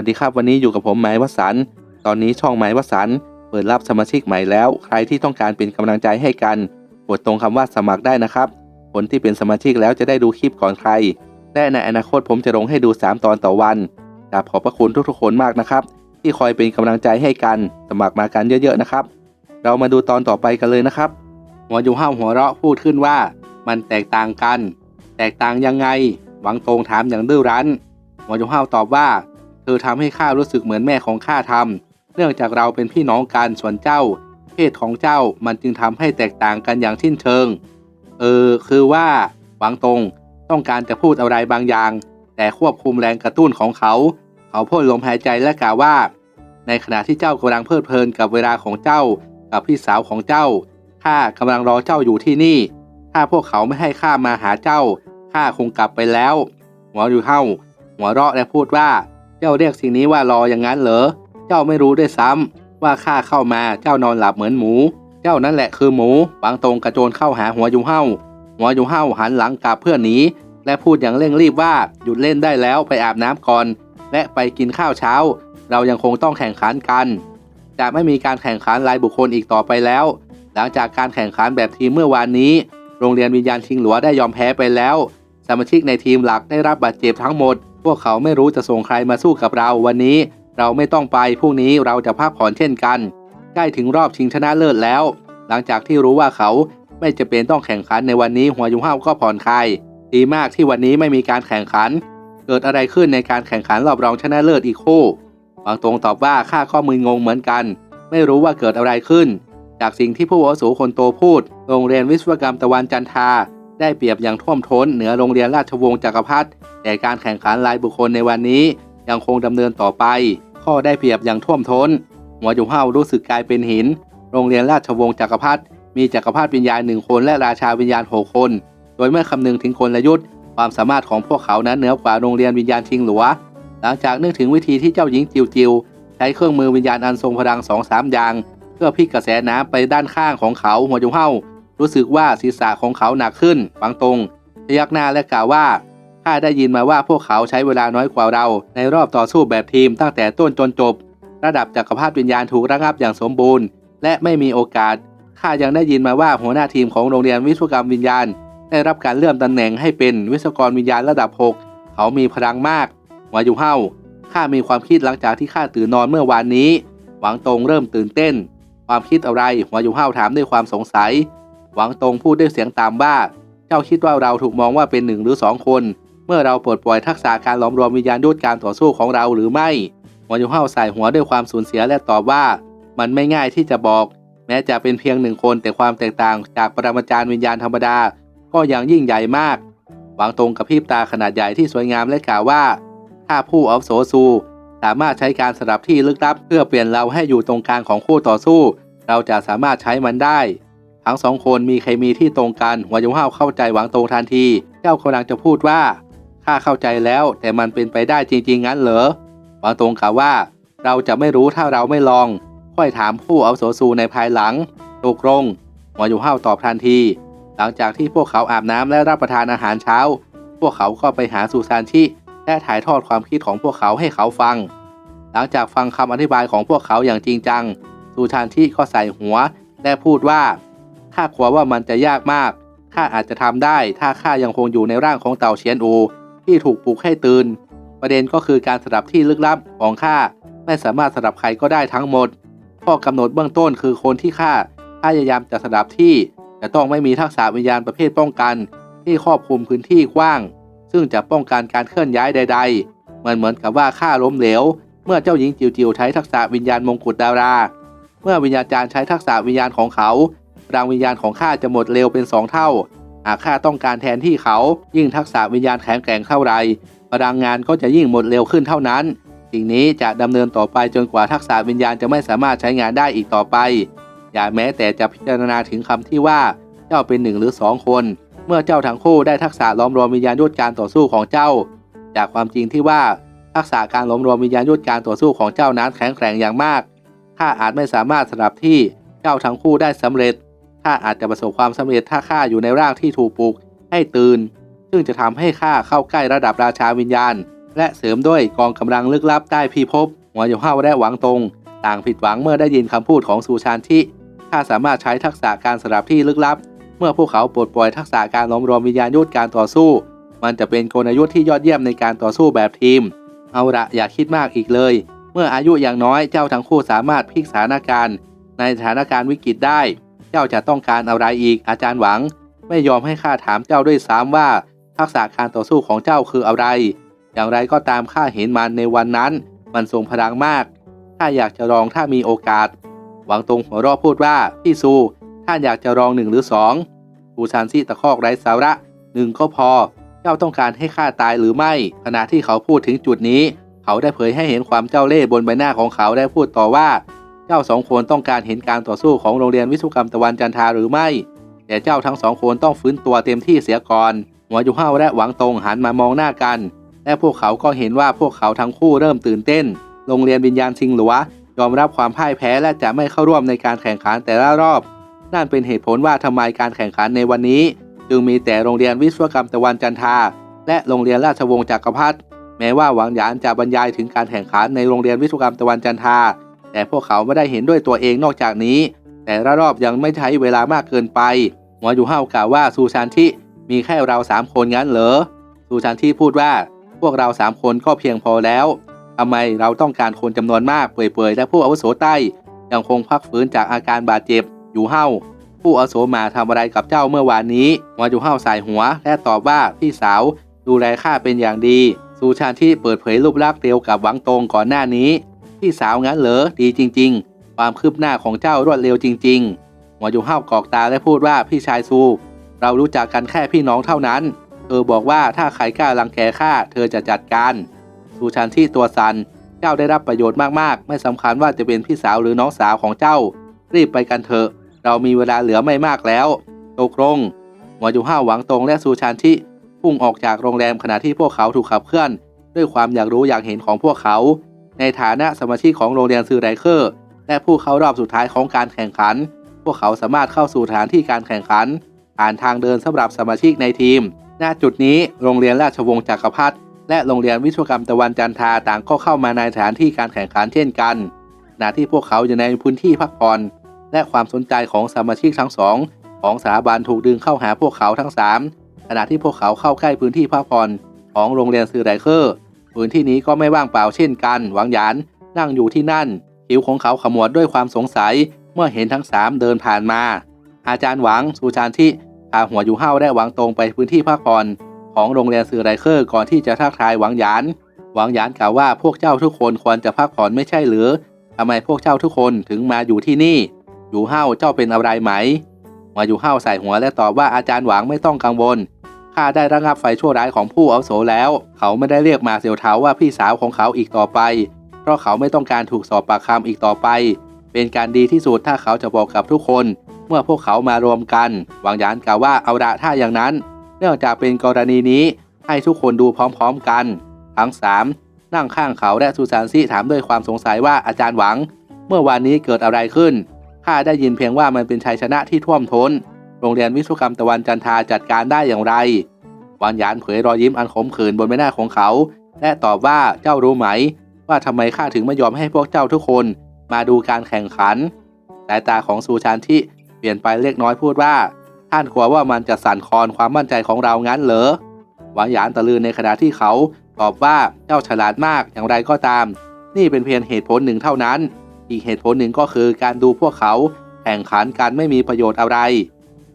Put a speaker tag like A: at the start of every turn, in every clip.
A: วัสดีครับวันนี้อยู่กับผมหมายวสันตอนนี้ช่องหมายวสันเปิดรับสมาชิกใหม่แล้ว ใครที่ต้องการเป็นกำลังใจให้กันกดตรงคำว่าสมัครได้นะครับ คนที่เป็นสมาชิกแล้วจะได้ดูคลิปก่อนใคร และในอนาคตผมจะลงให้ดู 3 ตอนต่อวันกราบขอบพระคุณทุกๆคนมากนะครับ ที่คอยเป็นกำลังใจให้กัน สมัครมากันเยอะๆนะครับ เรามาดูตอนต่อไปกันเลยนะครับหัวอยู่ห้าวหัวเราะพูดขึ้นว่า มันแตกต่างกัน แตกต่างยังไง หวังตรงถามอย่างดื้อรั้นหัวอยู่ห้าวตอบว่า อทำให้ข้ารู้สึกเหมือนแม่ของข้าทำเนื่องจากเราเป็นพี่น้องกันส่วนเจ้า เพศของเจ้ามันจึงทำให้แตกต่างกันอย่างสิ้นเชิง เออ คือว่าหวังตรงต้องการจะพูดอะไรบางอย่าง แต่ควบคุมแรงกระตุ้นของเขา เขาพ่นลมหายใจและกล่าวว่า ในขณะที่เจ้ากำลังเพลิดเพลินกับเวลาของเจ้า กับพี่สาวของเจ้าข้ากำลังรอเจ้าอยู่ที่นี่ ถ้าพวกเขาไม่ให้ข้ามาหาเจ้าข้าคงกลับไปแล้วหัวอยู่เฮ้าหัวเราะและพูดว่า เจ้าเรียกสิ่งนี้ว่ารออย่างนั้นเหรอ เจ้าไม่รู้ด้วยซ้ำว่าข้าเข้ามาเจ้านอนหลับเหมือนหมู เจ้านั่นแหละคือหมูวางตรงกระโจนเข้าหาหัวยูเฮาหัวยูเฮาหันหลังกลับเพื่อหนีและพูดอย่างเร่งรีบว่าหยุดเล่นได้แล้วไปอาบน้ำก่อน และไปกินข้าวเช้า เรายังคงต้องแข่งขันกัน จะไม่มีการแข่งขันรายบุคคลอีกต่อไปแล้ว หลังจากการแข่งขันแบบทีมเมื่อวานนี้ โรงเรียนวิญญาณชิงหลัวได้ยอมแพ้ไปแล้ว สมาชิกในทีมหลักได้รับบาดเจ็บทั้งหมด พวกเขาไม่รู้จะส่งใครมาสู้กับเราวันนี้ เราไม่ต้องไปพรุ่งนี้เราจะพักผ่อนเช่นกันใกล้ถึงรอบชิงชนะเลิศแล้ว หลังจากที่รู้ว่าเขาไม่จะเป็นต้องแข่งขันในวันนี้หัวยุงห้าวก็ผ่อนคลายดีมากที่วันนี้ไม่มีการแข่งขัน เกิดอะไรขึ้นในการแข่งขันรอบรองชนะเลิศอีกคู่บางตรงตอบว่าข้าข้อมืองงเหมือนกัน ไม่รู้ว่าเกิดอะไรขึ้น จากสิ่งที่ผู้อาวุโสคนโตพูด โรงเรียนวิศวกรรมตะวันจันทา ได้เปรียบอย่างท่วมท้นเหนือโรงเรียนราชวงศ์จักรพรรดิแต่การแข่งขันรายบุคคลในวันนี้ยังคงดำเนินต่อไป ข้อได้เปรียบอย่างท่วมท้น หัวจุเฮารู้สึกกลายเป็นหิน โรงเรียนราชวงศ์จักรพรรดิมีจักรพรรดิวิญญาณหนึ่งคนและราชาวิญญาณหกคน โดยเมื่อคำนึงถึงคนละยุทธ์ความสามารถของพวกเขานั้นเหนือกว่าโรงเรียนวิญญาณชิงหลัว หลังจากนึกถึงวิธีที่เจ้าหญิงจิวจิวใช้เครื่องมือวิญญาณอันทรงพลังสองสามอย่าง เพื่อพลิกกระแสน้ำไปด้านข้างของเขาหัวจุเฮา รู้สึกว่าศีรษะของเขาหนักขึ้นบางตรงพยักหน้าและกล่าวว่าข้าได้ยินมาว่าพวกเขาใช้เวลาน้อยกว่าเรา ในรอบต่อสู้แบบทีมตั้งแต่ต้นจนจบ ระดับจักรพรรดิวิญญาณถูกระงับอย่างสมบูรณ์ และไม่มีโอกาสข้ายังได้ยินมาว่าหัวหน้าทีมของโรงเรียนวิศวกรรมวิญญาณ ได้รับการเลื่อนตำแหน่งให้เป็นวิศวกรวิญญาณระดับ 6 เขามีพลังมากวอยู่เฮาข้ามีความคิดหลังจากที่ข้าตื่นนอนเมื่อวานนี้ หวังตรงเริ่มตื่นเต้น ความคิดอะไรวอยู่เฮาถามด้วยความสงสัย หวังตรงพูดด้วยเสียงตามว่า เจ้าคิดว่าเราถูกมองว่าเป็นหนึ่งหรือสองคน เมื่อเราปลดปล่อยทักษะการหลอมรวมวิญญาณยุทธการต่อสู้ของเราหรือไม่หัวอยูเฮาใส่หัวด้วยความสูญเสียและตอบว่า มันไม่ง่ายที่จะบอก แม้จะเป็นเพียงหนึ่งคนแต่ความแตกต่าง จากปรมาจารย์วิญญาณธรรมดา ก็ยังยิ่งใหญ่มาก หวังตรงกับพริบตาขนาดใหญ่ที่สวยงามและกล่าวว่า ถ้าผู้อาวุโสซู สามารถใช้การสลับที่ลึกลับ เพื่อเปลี่ยนเราให้อยู่ตรงกลางของคู่ต่อสู้ เราจะสามารถใช้มันได้ ทั้งสองคนมีเคมีที่ตรงกันหัวยุห้าวเข้าใจหวังตรงทันที เจ้ากำลังจะพูดว่าข้าเข้าใจแล้วแต่มันเป็นไปได้จริง ๆ งั้นเหรอหวังตรงกล่าวว่า เราจะไม่รู้ถ้าเราไม่ลอง ค่อยถามผู้อาวุโสซูในภายหลังตกลงหัวยุห้าวตอบทันที หลังจากที่พวกเขาอาบน้ำและรับประทานอาหารเช้า พวกเขาก็ไปหาสุซานชิและถ่ายทอดความคิดของพวกเขาให้เขาฟัง หลังจากฟังคำอธิบายของพวกเขาอย่างจริงจังสุชานชิก็ใส่หัว และพูดว่า ข้ากลัวว่ามันจะยากมากข้าอาจจะทำได้ ถ้าข้ายังคงอยู่ในร่างของเต่าเฉียนโอที่ถูกปลุกให้ตื่นประเด็นก็คือการสลับที่ลึกลับของข้าไม่สามารถสลับใครก็ได้ทั้งหมด ข้อกำหนดเบื้องต้นคือคนที่ข้าพยายามจะสลับที่จะต้องไม่มีทักษะวิญญาณประเภทป้องกัน ที่ครอบคลุมพื้นที่กว้าง ซึ่งจะป้องกันการเคลื่อนย้ายใด ๆ มันเหมือนกับว่าข้าล้มเหลว เมื่อเจ้าหญิงจิวจิวใช้ทักษะวิญญาณมงกุฎดารา เมื่อวิญญาจารย์ใช้ทักษะวิญญาณของเขา พลังวิญญาณของข้าจะหมดเร็วเป็นสองเท่า หากข้าต้องการแทนที่เขายิ่งทักษะวิญญาณแข็งแกร่งเท่าไรพลังงานก็จะยิ่งหมดเร็วขึ้นเท่านั้น สิ่งนี้จะดำเนินต่อไปจนกว่าทักษะวิญญาณจะไม่สามารถใช้งานได้อีกต่อไป อย่าแม้แต่จะพิจารณาถึงคำที่ว่าเจ้าเป็นหนึ่งหรือสองคน เมื่อเจ้าทั้งคู่ได้ทักษะล้อมรวมวิญญาณยุทธการต่อสู้ของเจ้า จากความจริงที่ว่าทักษะการล้อมรวมวิญญาณยุทธการต่อสู้ของเจ้านั้นแข็งแกร่งอย่างมากข้าอาจไม่สามารถสลับที่เจ้าทั้งคู่ได้สำเร็จ ข้าอาจจะประสบความสำเร็จถ้าข้าอยู่ในร่างที่ถูกปลุกให้ตื่น ซึ่งจะทำให้ข้าเข้าใกล้ระดับราชาวิญญาณ และเสริมด้วยกองกำลังลึกลับใต้พิภพหัวอยู่เฮาและหวังตรง ต่างผิดหวังเมื่อได้ยินคำพูดของซูชานที่ถ้าสามารถใช้ทักษะการสลับที่ลึกลับ เมื่อพวกเขาปลดปล่อยทักษะการล้อมรวมวิญญาณยุทธการต่อสู้ มันจะเป็นกลยุทธ์ที่ยอดเยี่ยมในการต่อสู้แบบทีม เอาละอย่าคิดมากอีกเลย เมื่ออายุอย่างน้อยเจ้าทั้งคู่สามารถพลิกสถานการณ์ ในสถานการณ์วิกฤตได้ เจ้าจะต้องการอะไรอีก อาจารย์หวัง ไม่ยอมให้ข้าถามเจ้าด้วยซ้ำว่า ทักษะการต่อสู้ของเจ้าคืออะไร อย่างไรก็ตามข้าเห็นมันในวันนั้น มันทรงพลังมากข้าอยากจะลองถ้ามีโอกาส หวังตรงหัวรอพูดว่าพี่ซูท่านอยากจะลองหนึ่งหรือสองปูชานซี่ตะคอกไร้สาระหนึ่งก็พอ เจ้าต้องการให้ข้าตายหรือไม่ ขณะที่เขาพูดถึงจุดนี้ เขาได้เผยให้เห็นความเจ้าเล่ห์บนใบหน้าของเขาได้พูดต่อว่า เจ้าสองคนต้องการเห็นการต่อสู้ของโรงเรียนวิศวกรรมตะวันจันทาหรือไม่ แต่เจ้าทั้งสองคนต้องฟื้นตัวเต็มที่เสียก่อนหัวยูเฮาและหวังตรงหันมามองหน้ากัน และพวกเขาก็เห็นว่าพวกเขาทั้งคู่เริ่มตื่นเต้น โรงเรียนวิญญาณชิงหลัวยอมรับความพ่ายแพ้และจะไม่เข้าร่วมในการแข่งขันแต่ละรอบ นั่นเป็นเหตุผลว่าทำไมการแข่งขันในวันนี้ จึงมีแต่โรงเรียนวิศวกรรมตะวันจันทราและโรงเรียนราชวงศ์จักรพรรดิแม้ว่าหวังหยานจะบรรยายถึงการแข่งขันในโรงเรียนวิศวกรรมตะวันจันทรา แต่พวกเขาไม่ได้เห็นด้วยตัวเองนอกจากนี้ แต่ละรอบยังไม่ใช้เวลามากเกินไปหัวยูเฮากล่าวว่าซูชานทิมีแค่เราสามคนงั้นเหรอซูชานทิพูดว่า พวกเราสามคนก็เพียงพอแล้วทำไมเราต้องการคนจำนวนมากเปื่อยๆ และผู้อาวุโสใต้ยังคงพักฟื้นจากอาการบาดเจ็บอยู่เฮาผู้อาวุโสมาทำอะไรกับเจ้าเมื่อวานนี้หัวยูเฮาสายหัว และตอบว่าพี่สาวดูแลข้าเป็นอย่างดีซูชานที่เปิดเผยรูปลักษณ์เดียวกับหวังตรงก่อนหน้านี้ พี่สาวงั้นเหรอดีจริง ๆ ความคืบหน้าของเจ้ารวดเร็วจริง ๆหัวยูเฮากอกตาและพูดว่าพี่ชายซู เรารู้จักกันแค่พี่น้องเท่านั้น เธอบอกว่าถ้าใครกล้ารังแกข้าเธอจะจัดการซูชานที่ตัวสันเจ้าได้รับประโยชน์มากๆ ไม่สำคัญว่าจะเป็นพี่สาวหรือน้องสาวของเจ้า รีบไปกันเถอะ เรามีเวลาเหลือไม่มากแล้วตกลงหัวยูห้าหวังตรงและซูชานที่พุ่งออกจากโรงแรมขณะที่พวกเขาถูกขับเคลื่อน ด้วยความอยากรู้อยากเห็นของพวกเขา ในฐานะสมาชิกของโรงเรียนซือไรเคอร์ และผู้เข้ารอบสุดท้ายของการแข่งขัน พวกเขาสามารถเข้าสู่สถานที่การแข่งขัน ผ่านทางเดินสำหรับสมาชิกในทีม ณ จุดนี้โรงเรียนราชวงศ์จักรพรรดิและโรงเรียนวิศวกรรมตะวันจันทาต่างก็เข้ามาในสถานที่การแข่งขันเช่นกันขณะที่พวกเขาอยู่ในพื้นที่พักผ่อน และความสนใจของสมาชิกทั้งสองของสถาบันถูกดึงเข้าหาพวกเขาทั้งสามขณะที่พวกเขาเข้าใกล้พื้นที่พักผ่อนของโรงเรียนซือไรเคอร์ พื้นที่นี้ก็ไม่ว่างเปล่าเช่นกัน หวังหยานนั่งอยู่ที่นั่นผิวของเขาขมวดด้วยความสงสัยเมื่อเห็นทั้งสามเดินผ่านมา อาจารย์หวังซูชานที่พาหัวอยู่ห้าวและหวังตรงไปพื้นที่พักผ่อนของโรงเรียนซือไรเคอร์ก่อนที่จะทักทายหวังหยาน หวังหยานกล่าวว่าพวกเจ้าทุกคนควรจะพักผ่อนไม่ใช่หรือทำไมพวกเจ้าทุกคนถึงมาอยู่ที่นี่ อยู่ห้าวเจ้าเป็นอะไรไหมหัวอยู่ห้าวใส่หัวและตอบว่าอาจารย์หวังไม่ต้องกังวล ข้าได้ระงับไฟชั่วร้ายของผู้อาโสแล้ว เขาไม่ได้เรียกมาเสียวเทาว่าพี่สาวของเขาอีกต่อไป เพราะเขาไม่ต้องการถูกสอบปากคำอีกต่อไป เป็นการดีที่สุดถ้าเขาจะบอกกับทุกคน เมื่อพวกเขามารวมกัน หวังยานกล่าวว่าเอาละถ้าอย่างนั้น เนื่องจากเป็นกรณีนี้ให้ทุกคนดูพร้อมๆกัน ทั้งสามนั่งข้างเขาและซูซานซี่ถามด้วยความสงสัยว่าอาจารย์หวัง เมื่อวานนี้เกิดอะไรขึ้นข้าได้ยินเพียงว่ามันเป็นชัยชนะที่ท่วมท้น โรงเรียนวิศวกรรมตะวันจันทาจัดการได้อย่างไร วานหยานเผยรอยยิ้มอันขมขื่นบนใบหน้าของเขา และตอบว่าเจ้ารู้ไหม ว่าทำไมข้าถึงไม่ยอมให้พวกเจ้าทุกคนมาดูการแข่งขัน สายตาของซูชานที่เปลี่ยนไปเล็กน้อยพูดว่า ท่านกลัวว่ามันจะสั่นคลอนความมั่นใจของเรางั้นเหรอหวานหยานตะลือในขณะที่เขาตอบว่าเจ้าฉลาดมากอย่างไรก็ตาม นี่เป็นเพียงเหตุผลหนึ่งเท่านั้น อีกเหตุผลหนึ่งก็คือการดูพวกเขาแข่งขันกันไม่มีประโยชน์อะไร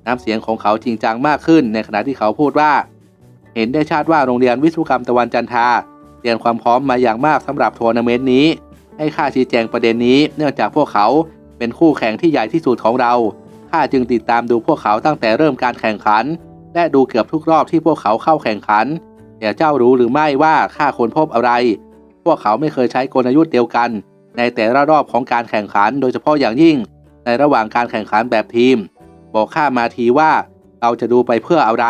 A: น้ำเสียงของเขาจริงจังมากขึ้น ในขณะที่เขาพูดว่า เห็นได้ชัดว่าโรงเรียนวิศวกรรมตะวันจันทาเตรียมความพร้อมมาอย่างมากสำหรับทัวร์นาเมนต์นี้ ให้ข้าชี้แจงประเด็นนี้ เนื่องจากพวกเขาเป็นคู่แข่งที่ใหญ่ที่สุดของเราข้าจึงติดตามดูพวกเขาตั้งแต่เริ่มการแข่งขัน และดูเกือบทุกรอบที่พวกเขาเข้าแข่งขันแต่เจ้ารู้หรือไม่ว่าข้าค้นพบอะไร พวกเขาไม่เคยใช้กลยุทธ์เดียวกัน ในแต่ละรอบของการแข่งขัน โดยเฉพาะอย่างยิ่ง ในระหว่างการแข่งขันแบบทีม บอกข้ามาทีว่า เราจะดูไปเพื่ออะไร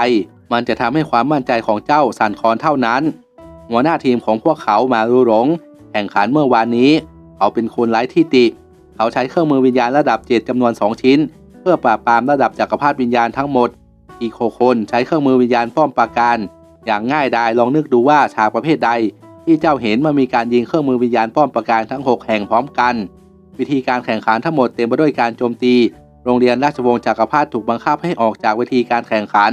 A: มันจะทำให้ความมั่นใจของเจ้าสั่นคลอนเท่านั้น หัวหน้าทีมของพวกเขามารูหลง แข่งขันเมื่อวานนี้ เขาเป็นคนไร้ที่ติ เขาใช้เครื่องมือวิญญาณระดับเจ็ดจำนวน 2 ชิ้น เพื่อปราบปรามระดับจักรพรรดิวิญญาณทั้งหมด อีกหกคนใช้เครื่องมือวิญญาณป้อมปราการ อย่างง่ายดายลองนึกดูว่าฉากประเภทใด ที่เจ้าเห็นมันมีการยิงเครื่องมือวิญญาณป้อมประการทั้ง 6 แห่งพร้อมกัน วิธีการแข่งขันทั้งหมดเต็มไปด้วยการโจมตี โรงเรียนราชวงศ์จักรพรรดิถูกบังคับให้ออกจากเวทีการแข่งขัน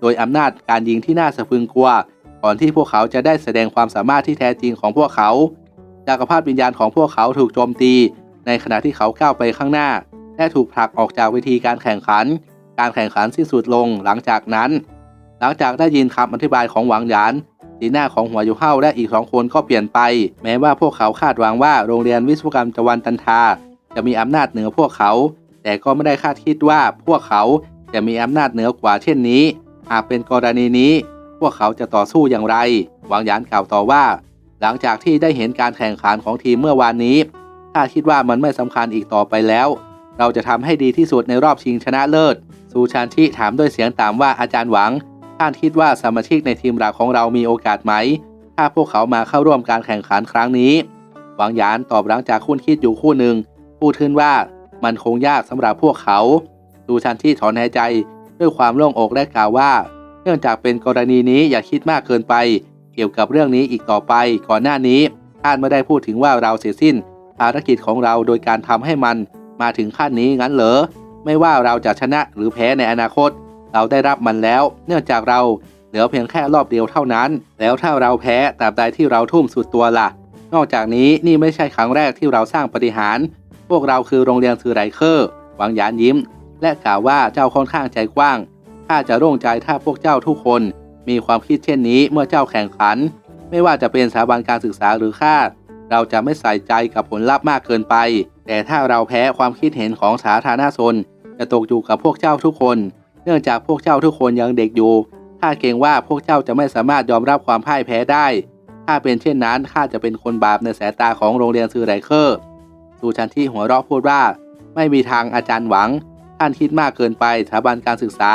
A: โดยอำนาจการยิงที่น่าสะพึงกลัว ก่อนที่พวกเขาจะได้แสดงความสามารถที่แท้จริงของพวกเขา จักรพรรดิวิญญาณของพวกเขาถูกโจมตี ในขณะที่เขาก้าวไปข้างหน้า และถูกผลักออกจากเวทีการแข่งขัน การแข่งขันสิ้นสุดลงหลังจากนั้น หลังจากได้ยินคำอธิบายของหวังหยานสีหน้าของหัวยูเฮาและอีกสองคนก็เปลี่ยนไป แม้ว่าพวกเขาคาดหวังว่าโรงเรียนวิศวกรรมจวันตันทา จะมีอำนาจเหนือพวกเขา แต่ก็ไม่ได้คาดคิดว่าพวกเขาจะมีอำนาจเหนือกว่าเช่นนี้ หากเป็นกรณีนี้ พวกเขาจะต่อสู้อย่างไร หวังยานกล่าวต่อว่า หลังจากที่ได้เห็นการแข่งขันของทีมเมื่อวานนี้ ถ้าคิดว่ามันไม่สำคัญอีกต่อไปแล้ว เราจะทำให้ดีที่สุดในรอบชิงชนะเลิศ ซูชานชิถามด้วยเสียงต่ำว่าอาจารย์หวัง ท่านคิดว่าสมาชิกในทีมหลักของเรามีโอกาสไหม ถ้าพวกเขามาเข้าร่วมการแข่งขันครั้งนี้ หวังยานตอบหลังจากคุ้นคิดอยู่คู่หนึ่งพูดขึ้นว่า มันคงยากสำหรับพวกเขาซูชานชิถอนหายใจด้วยความโล่งอกและกล่าวว่า เนื่องจากเป็นกรณีนี้อย่าคิดมากเกินไป เกี่ยวกับเรื่องนี้อีกต่อไป ก่อนหน้านี้ท่านไม่ได้พูดถึงว่าเราเสียสิ้น ภารกิจของเราโดยการทำให้มันมาถึงขั้นนี้งั้นเหรอไม่ว่าเราจะชนะหรือแพ้ในอนาคต เราได้รับมันแล้ว เนื่องจากเราเหลือเพียงแค่รอบเดียวเท่านั้น แล้วถ้าเราแพ้ตราบใดที่เราทุ่มสุดตัวล่ะ นอกจากนี้นี่ไม่ใช่ครั้งแรกที่เราสร้างปฏิหาร วกเราคือโรงเรียนซือไรเคอร์หวังหยานยิ้ม และกล่าวว่าเจ้าค่อนข้างใจกว้างข้าจะโล่งใจถ้าพวกเจ้าทุกคน มีความคิดเช่นนี้เมื่อเจ้าแข่งขัน ไม่ว่าจะเป็นสถาบันการศึกษาหรือข้าเราจะไม่ใส่ใจกับผลลัพธ์มากเกินไป แต่ถ้าเราแพ้ความคิดเห็นของสาธารณชนจะตกอยู่กับพวกเจ้าทุกคน เนื่องจากพวกเจ้าทุกคนยังเด็กอยู่ข้าเกรงว่าพวกเจ้าจะไม่สามารถยอมรับความพ่ายแพ้ได้ ถ้าเป็นเช่นนั้นข้าจะเป็นคนบาปในสายตาของโรงเรียนซือไรเคอร์ สูชันที่หัวเราะพูดว่า ไม่มีทางอาจารย์หวัง ท่านคิดมากเกินไปสถาบันการศึกษา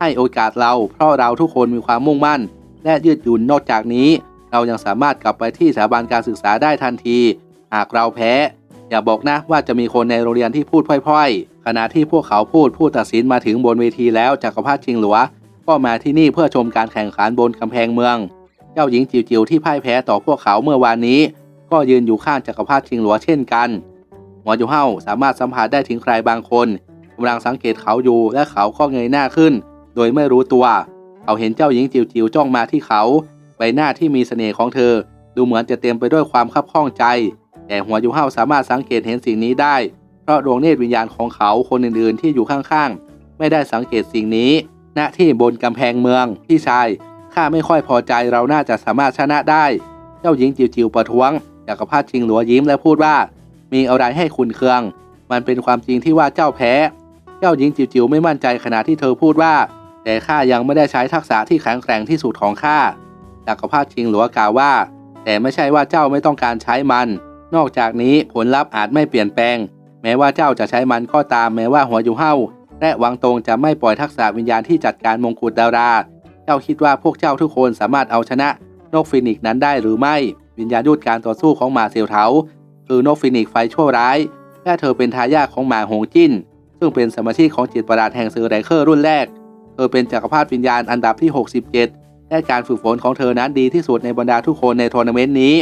A: ให้โอกาสเราเพราะเราทุกคนมีความมุ่งมั่น และยืดหยุ่นนอกจากนี้ เรายังสามารถกลับไปที่สถาบันการศึกษาได้ทันที หากเราแพ้ อย่าบอกนะว่าจะมีคนในโรงเรียนที่พูดพร่อยๆ ขณะที่พวกเขาพูดผู้ตัดสินมาถึงบนเวทีแล้วจักรพรรดิชิงหลัว ก็มาที่นี่เพื่อชมการแข่งขันบนกำแพงเมือง เจ้าหญิงจิ๋วๆที่พ่ายแพ้ต่อพวกเขาเมื่อวานนี้ ก็ยืนอยู่ข้างจักรพรรดิชิงหลัวเช่นกัน หัวจูเฮาสามารถสัมผัสได้ถึงใครบางคนกำลังสังเกตเขาอยู่และเขาก็เงยหน้าขึ้น โดยไม่รู้ตัว เขาเห็นเจ้าหญิงจิ๋วจ้องมาที่เขา ใบหน้าที่มีเสน่ห์ของเธอ ดูเหมือนจะเต็มไปด้วยความคับข้องใจ แต่หัวยูเฮาสามารถสังเกตเห็นสิ่งนี้ได้ เพราะดวงเนตรวิญญาณของเขาคนอื่นๆ ที่อยู่ข้างๆ ไม่ได้สังเกตสิ่งนี้ ณที่บนกำแพงเมืองพี่ชายข้าไม่ค่อยพอใจเราน่าจะสามารถชนะได้ เจ้าหญิงจิ๋วประท้วงจักรพรรดิชิงหลัวยิ้มและพูดว่า มีอะไรให้คุณเคือง มันเป็นความจริงที่ว่าเจ้าแพ้ เจ้าหญิงจิ๋วๆไม่มั่นใจขณะที่เธอพูดว่า แต่ข้ายังไม่ได้ใช้ทักษะที่แข็งแกร่งที่สุดของข้าจักรพรรดิชิงหลัวกล่าวว่า แต่ไม่ใช่ว่าเจ้าไม่ต้องการใช้มัน นอกจากนี้ผลลัพธ์อาจไม่เปลี่ยนแปลง แม้ว่าเจ้าจะใช้มันก็ตามแม้ว่าหัวยูเฮาและวังตรงจะไม่ปล่อยทักษะวิญญาณที่จัดการมงกุฎดารา เจ้าคิดว่าพวกเจ้าทุกคนสามารถเอาชนะนกฟินิกนั้นได้หรือไม่ วิญญาณยุทธการต่อสู้ของหมาเซียวเถา คือนกฟินิกซ์ไฟชั่วร้ายและเธอเป็นทายาทของหมาหงจิ้น ซึ่งเป็นสมาชิกของจิตประหลาดแห่งเซอร์ไรเคอร์รุ่นแรก เธอเป็นจักรพรรดิวิญญาณอันดับที่ 67 และการฝึกฝนของเธอนั้นดีที่สุดในบรรดาทุกคนในทัวร์นาเมนต์นี้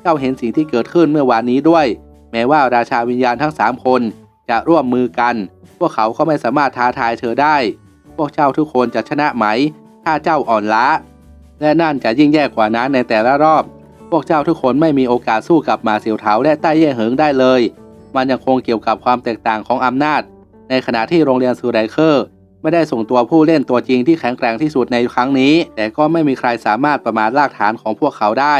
A: เจ้าเห็นสิ่งที่เกิดขึ้นเมื่อวานนี้ด้วย แม้ว่าราชาวิญญาณทั้ง 3 คนจะร่วมมือกัน พวกเขาก็ไม่สามารถท้าทายเธอได้ พวกเจ้าทุกคนจะชนะไหม ถ้าเจ้าอ่อนล้า และนั่นจะยิ่งแย่กว่านั้นในแต่ละรอบ พวกเจ้าทุกคนไม่มีโอกาสสู้กับมาเสียวเถาและใต้เย่เหิงได้เลย มันยังคงเกี่ยวกับความแตกต่างของอำนาจ ในขณะที่โรงเรียนซูไรเคอร์ไม่ได้ส่งตัวผู้เล่นตัวจริงที่แข็งแกร่งที่สุดในครั้งนี้ แต่ก็ไม่มีใครสามารถประมาทรากฐานของพวกเขาได้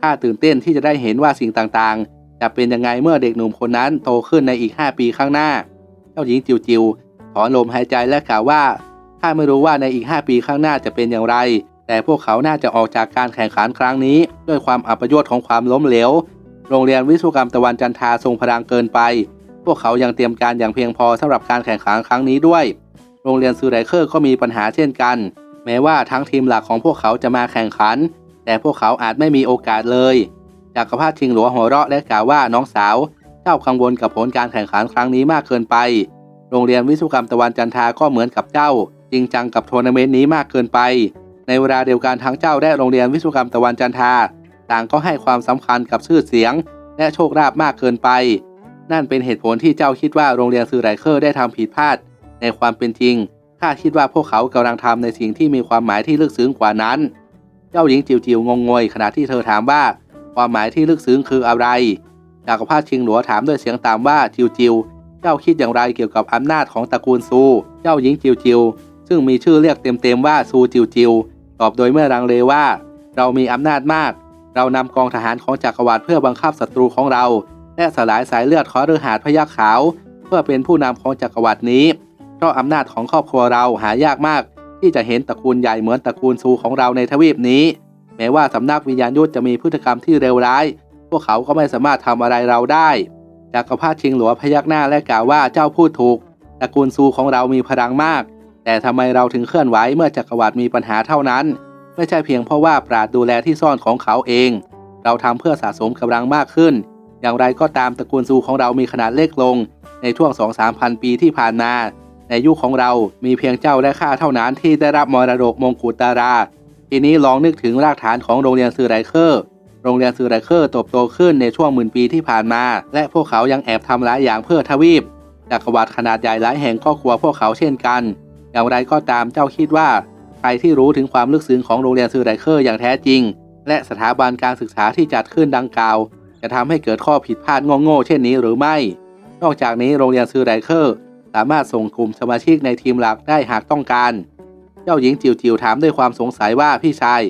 A: ข้าตื่นเต้นที่จะได้เห็นว่าสิ่งต่างๆ จะเป็นยังไงเมื่อเด็กหนุ่มคนนั้นโตขึ้นในอีก 5 ปีข้างหน้า เจ้าหญิงจิวจิวถอนลมหายใจและกล่าวว่าข้าไม่รู้ว่าในอีก 5 ปีข้างหน้าจะเป็นอย่างไร แต่พวกเขาน่าจะออกจากการแข่งขันครั้งนี้ ด้วยความอัปยศของความล้มเหลว โรงเรียนวิศวกรรมตะวันจันทราทรงพลังเกินไป พวกเขายังเตรียมการอย่างเพียงพอสำหรับการแข่งขันครั้งนี้ด้วย โรงเรียนซูไรเคอร์ก็มีปัญหาเช่นกัน แม้ว่าทั้งทีมหลักของพวกเขาจะมาแข่งขัน แต่พวกเขาอาจไม่มีโอกาสเลยจักรพรรดิชิงหลัวหัวเราะและกล่าวว่าน้องสาวเจ้ากังวลกับผลการแข่งขันครั้งนี้มากเกินไป โรงเรียนวิศวกรรมตะวันจันทาก็เหมือนกับเจ้า จริงจังกับทัวร์นาเมนต์นี้มากเกินไป ในเวลาเดียวกันทั้งเจ้าและโรงเรียนวิศวกรรมตะวันจันทา ต่างก็ให้ความสำคัญกับชื่อเสียง และโชคลาภมากเกินไป นั่นเป็นเหตุผลที่เจ้าคิดว่าโรงเรียนซือไรเคอร์ได้ทำผิดพลาด ในความเป็นจริงข้าคิดว่าพวกเขากำลังทำในสิ่งที่มีความหมายที่ลึกซึ้งกว่านั้น เจ้าหญิงจิวจิวงงงวยขณะที่เธอถามว่า ความหมายที่ลึกซึ้งคืออะไรจักรพรรดิชิงหลัวถามด้วยเสียงตามว่าจิวจิวเจ้าคิดอย่างไรเกี่ยวกับอำนาจของตระกูลซู เจ้าหญิงจิวจิว ซึ่งมีชื่อเรียกเต็มๆว่าซูจิวจิวตอบโดยเมื่อรังเลว่า เรามีอำนาจมาก เรานำกองทหารของจักรวรรดิเพื่อบังคับศัตรูของเรา และสลายสายเลือดขอฤหาสพยัคฆ์ขาว เพื่อเป็นผู้นำของจักรวรรดินี้ เพราะอำนาจของครอบครัวเราหายากมาก ที่จะเห็นตระกูลใหญ่เหมือนตระกูลซูของเราในทวีปนี้ แม้ว่าสำนักวิญญาณยุทธจะมีพฤติกรรมที่เลวร้าย พวกเขาก็ไม่สามารถทำอะไรเราได้จักรพรรดิชิงหลัวพยักหน้าและกล่าวว่าเจ้าพูดถูกตระกูลซูของเรามีพลังมาก แต่ทำไมเราถึงเคลื่อนไหวเมื่อจักรวรรดิมีปัญหาเท่านั้น ไม่ใช่เพียงเพราะว่าปราดดูแลที่ซ่อนของเขาเอง เราทำเพื่อสะสมกำลังมากขึ้น อย่างไรก็ตามตระกูลซูของเรามีขนาดเล็กลง ในช่วง2-3พันปีที่ผ่านมาในยุคของเรามีเพียงเจ้าและข้าเท่านั้นที่ได้รับมรดกมงกุฎดารา ทีนี้ลองนึกถึงรากฐานของโรงเรียนซือไรเคอร์ โรงเรียนซือไรเคอร์เติบโตขึ้นในช่วงหมื่นปีที่ผ่านมา และพวกเขายังแอบทำหลายอย่างเพื่อทวีปจักรวรรดิขนาดใหญ่หลายแห่งก็กลัวพวกเขาเช่นกัน อย่างไรก็ตามเจ้าคิดว่า ใครที่รู้ถึงความลึกซึ้งของโรงเรียนซือไรเคอร์อย่างแท้จริง และสถาบันการศึกษาที่จัดขึ้นดังกล่าว จะทำให้เกิดข้อผิดพลาดโง่ๆเช่นนี้หรือไม่ นอกจากนี้โรงเรียนซือไรเคอร์สามารถส่งกลุ่มสมาชิกในทีมหลักได้หากต้องการ เจ้าหญิงจิวจิวถามด้วยความสงสัยว่าพี่ชาย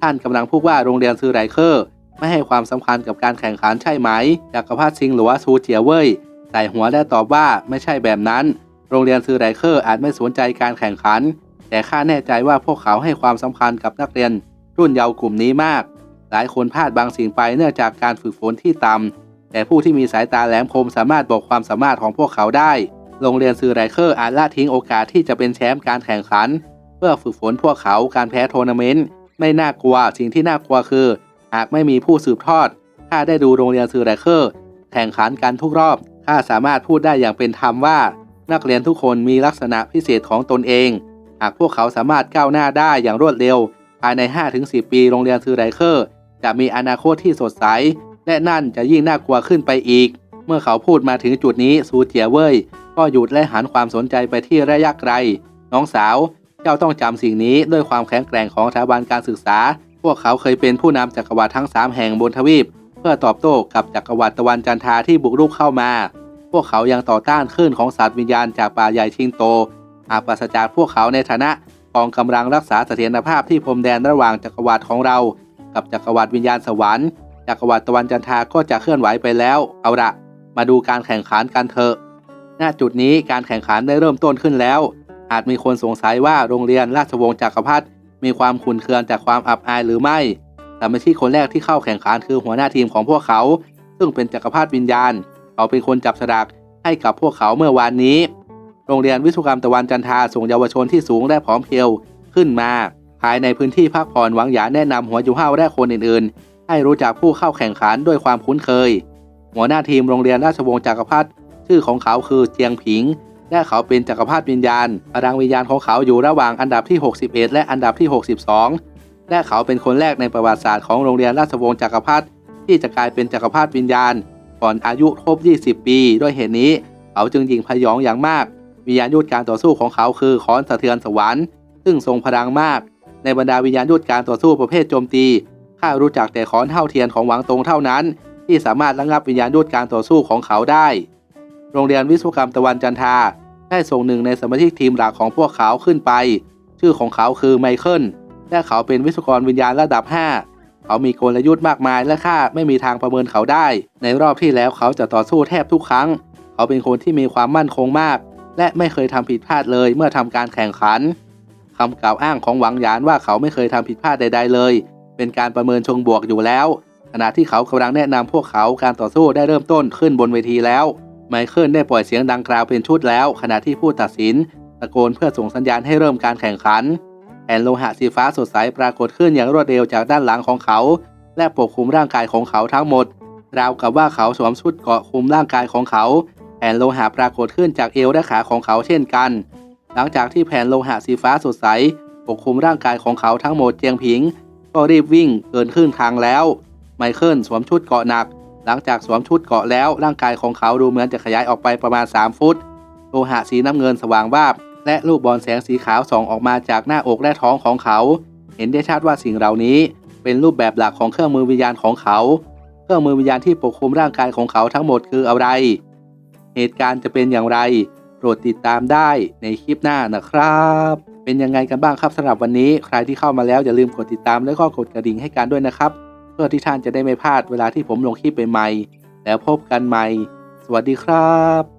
A: ท่านกำลังพูดว่าโรงเรียนซือไรเคอร์ไม่ให้ความสำคัญกับการแข่งขันใช่ไหมจักรพรรดิซิงหรือว่าซูเจียเว่ยใส่หัวและตอบว่าไม่ใช่แบบนั้น โรงเรียนซือไรเคอร์อาจไม่สนใจการแข่งขัน แต่ข้าแน่ใจว่าพวกเขาให้ความสำคัญกับนักเรียน รุ่นเยาว์กลุ่มนี้มาก หลายคนพลาดบางสิ่งไปเนื่องจากการฝึกฝนที่ต่ำแต่ผู้ที่มีสายตาแหลมคมสามารถบอกความสามารถของพวกเขาได้ โรงเรียนซือไรเคอร์อาจละทิ้งโอกาสที่จะเป็นแชมป์การแข่งขัน เพื่อฝึกฝนพวกเขาการแพ้ทัวร์นาเมนต์ไม่น่ากลัวสิ่งที่น่ากลัวคือ หากไม่มีผู้สืบทอดข้าได้ดูโรงเรียนซือไรเคอร์แข่งขันกันทุกรอบข้าสามารถพูดได้อย่างเป็นธรรมว่า นักเรียนทุกคนมีลักษณะพิเศษของตนเอง หากพวกเขาสามารถก้าวหน้าได้อย่างรวดเร็ว ภายใน 5-10 ปีโรงเรียนซือไรเคอร์ จะมีอนาคตที่สดใส และนั่นจะยิ่งน่ากลัวขึ้นไปอีก เมื่อเขาพูดมาถึงจุดนี้ซูเจียเว่ยก็หยุดและหันความสนใจไปที่ระยะไกล น้องสาว เจ้าต้องจำสิ่งนี้ด้วยความแข็งแกร่งของสถาบันการศึกษา พวกเขาเคยเป็นผู้นำจักรวรรดิทั้ง 3 แห่งบนทวีป เพื่อตอบโต้กับจักรวรรดิตะวันจันทราที่บุกรุกเข้ามา พวกเขายังต่อต้านคลื่นของสัตว์วิญญาณจากป่าใหญ่ชิงโต หากปราศจากพวกเขาในฐานะกองกำลังรักษาเสถียรภาพที่พรมแดนระหว่างจักรวรรดิของเรา กับจักรวรรดิวิญญาณสวรรค์จักรวรรดิตะวันจันทราก็จะเคลื่อนไหวไปแล้ว เอาละมาดูการแข่งขันกันเถอะ ณ จุดนี้การแข่งขันได้เริ่มต้นขึ้นแล้ว อาจมีคนสงสัยว่าโรงเรียนราชวงศ์จักรพรรดิมีความขุนเคืองจากความอับอายหรือไม่สมาชิกคนแรกที่เข้าแข่งขันคือหัวหน้าทีมของพวกเขา ซึ่งเป็นจักรพรรดิวิญญาณ เขาเป็นคนจับสลากให้กับพวกเขาเมื่อวานนี้ โรงเรียนวิศวกรรมตะวันจันทาส่งเยาวชนที่สูงและผอมเพรียวขึ้นมา ภายในพื้นที่พักผ่อนหวังหยาแนะนำหัวจูเฮาและคนอื่นๆ ให้รู้จักผู้เข้าแข่งขันด้วยความคุ้นเคย หัวหน้าทีมโรงเรียนราชวงศ์จักรพรรดิชื่อของเขาคือเจียงผิง และเขาเป็นจักรพรรดิวิญญาณพลังวิญญาณของเขาอยู่ระหว่างอันดับที่ 61 และอันดับที่ 62 และเขาเป็นคนแรกในประวัติศาสตร์ของโรงเรียนราชวงศ์จักรพรรดิที่จะกลายเป็นจักรพรรดิวิญญาณ ก่อนอายุครบ 20 ปี ด้วยเหตุนี้ เขาจึงยิงพยองอย่างมาก วิญญาณยุทธการต่อสู้ของเขาคือค้อนสะเทือนสวรรค์ ซึ่งทรงพลังมาก ในบรรดาวิญญาณยุทธการต่อสู้ประเภทโจมตี ข้ารู้จักแต่ค้อนเท่าเทียนของหวังตรงเท่านั้น ที่สามารถระงับวิญญาณยุทธการต่อสู้ของเขาได้ โรงเรียนวิศวกรรมตะวันจันทาได้ส่งหนึ่งในสมาชิกทีมหลักของพวกเขาขึ้นไป ชื่อของเขาคือไมเคิล และเขาเป็นวิศวกรวิญญาณระดับ 5 เขามีกลยุทธ์มากมายและข้าไม่มีทางประเมินเขาได้ ในรอบที่แล้วเขาจะต่อสู้แทบทุกครั้ง เขาเป็นคนที่มีความมั่นคงมาก และไม่เคยทำผิดพลาดเลยเมื่อทำการแข่งขันคำกล่าวอ้างของหวังหยานว่าเขาไม่เคยทำผิดพลาดใด ๆ เลย เป็นการประเมินชงบวกอยู่แล้ว ขณะที่เขากำลังแนะนำพวกเขาการต่อสู้ได้เริ่มต้นขึ้นบนเวทีแล้ว ไมเคิลได้ปล่อยเสียงดังกล่าวเป็นชุดแล้ว ขณะที่ผู้ตัดสินตะโกนเพื่อส่งสัญญาณให้เริ่มการแข่งขัน แผ่นโลหะสีฟ้าสดใสปรากฏขึ้นอย่างรวดเร็วจากด้านหลังของเขา และปกคลุมร่างกายของเขาทั้งหมด ราวกับว่าเขาสวมชุดเกาะคลุมร่างกายของเขา แผ่นโลหะปรากฏขึ้นจากเอวและขาของเขาเช่นกัน หลังจากที่แผ่นโลหะสีฟ้าสดใสปกคลุมร่างกายของเขาทั้งหมดเจียงผิง ก็รีบวิ่งเกินครึ่งทางแล้ว ไมเคิลสวมชุดเกราะหนัก หลังจากสวมชุดเกราะแล้วร่างกายของเขาดูเหมือนจะขยายออกไปประมาณ 3 ฟุต โลหะสีน้ำเงินสว่างวาบ และลูกบอลแสงสีขาวส่องออกมาจากหน้าอกและท้องของเขา เห็นได้ชัดว่าสิ่งเหล่านี้ เป็นรูปแบบหลักของเครื่องมือวิญญาณของเขา เครื่องมือวิญญาณที่ปกคลุมร่างกายของเขาทั้งหมดคืออะไร เหตุการณ์จะเป็นอย่างไร โปรดติดตามได้ในคลิปหน้านะครับ เป็นยังไงกันบ้างครับสำหรับวันนี้ ใครที่เข้ามาแล้วอย่าลืมกดติดตามและก็กดกระดิ่งให้กันด้วยนะครับ เพื่อที่ท่านจะได้ไม่พลาดเวลาที่ผมลงคลิปใหม่ๆแล้วพบกันใหม่ สวัสดีครับ